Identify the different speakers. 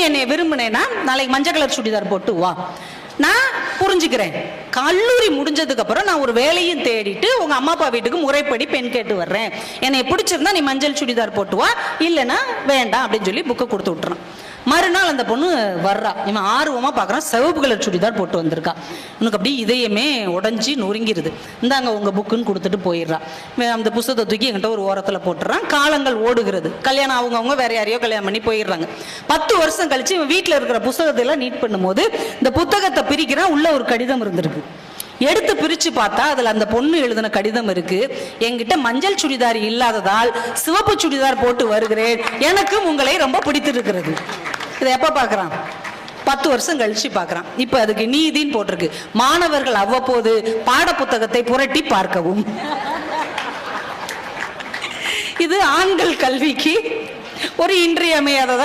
Speaker 1: என்னை விரும்பினேன்னா நாளைக்கு மஞ்சள் கலர் சுடிதார் போட்டு வா. நான் புரிஞ்சுக்கிறேன். கல்லூரி முடிஞ்சதுக்கு அப்புறம் நான் ஒரு வேலையும் தேடிட்டு உங்க அம்மா அப்பா வீட்டுக்கு முறைப்படி பெண் கேட்டு வர்றேன். என்னை பிடிச்சிருந்தா நீ மஞ்சள் சுடிதார் போட்டு வா இல்லைன்னா வேண்டாம் அப்படின்னு சொல்லி புக்கை கொடுத்து விட்டுறான் மறுநாள் அந்த பொண்ணு வர்றா. இவன் ஆர்வமாக பார்க்குறான் சிவப்பு கலர் சுடிதார் போட்டு வந்திருக்கா. உனக்கு அப்படியே இதயமே உடஞ்சி நொறுங்கிருது. இந்தாங்க உங்கள் புக்குன்னு கொடுத்துட்டு போயிடுறா. அந்த புஸ்தகத்தை தூக்கி என்கிட்ட ஒரு ஓரத்தில் போட்டுறான். காலங்கள் ஓடுகிறது. கல்யாணம் அவங்கவுங்க வேற யாரையோ கல்யாணம் பண்ணி போயிடுறாங்க. பத்து வருஷம் கழிச்சு இவன் வீட்டில் இருக்கிற புஸ்தகத்தை எல்லாம் நீட் பண்ணும்போது இந்த புத்தகத்தை பிரிக்கிறான் உள்ள ஒரு கடிதம் இருந்திருக்கு. எடுத்து பிரிச்சு பார்த்தா அதுல அந்த பொண்ணு எழுதின கடிதம் இருக்கு. என்கிட்ட மஞ்சள் சுடிதார் இல்லாததால் சிவப்பு சுடிதார் போட்டு வருகிறேன். எனக்கும் உங்களை ரொம்ப பிடித்திருக்கிறது. இதை எப்ப பார்க்கறான்? பத்து வருஷம் கழிச்சு பார்க்கறான். இப்ப அதுக்கு நீதின்னு போட்டிருக்கு. மாணவர்கள் அவ்வப்போது பாட புத்தகத்தை புரட்டி பார்க்கவும். இது ஆண்கள் கல்விக்கு ஒரு இன்றியமையாததான்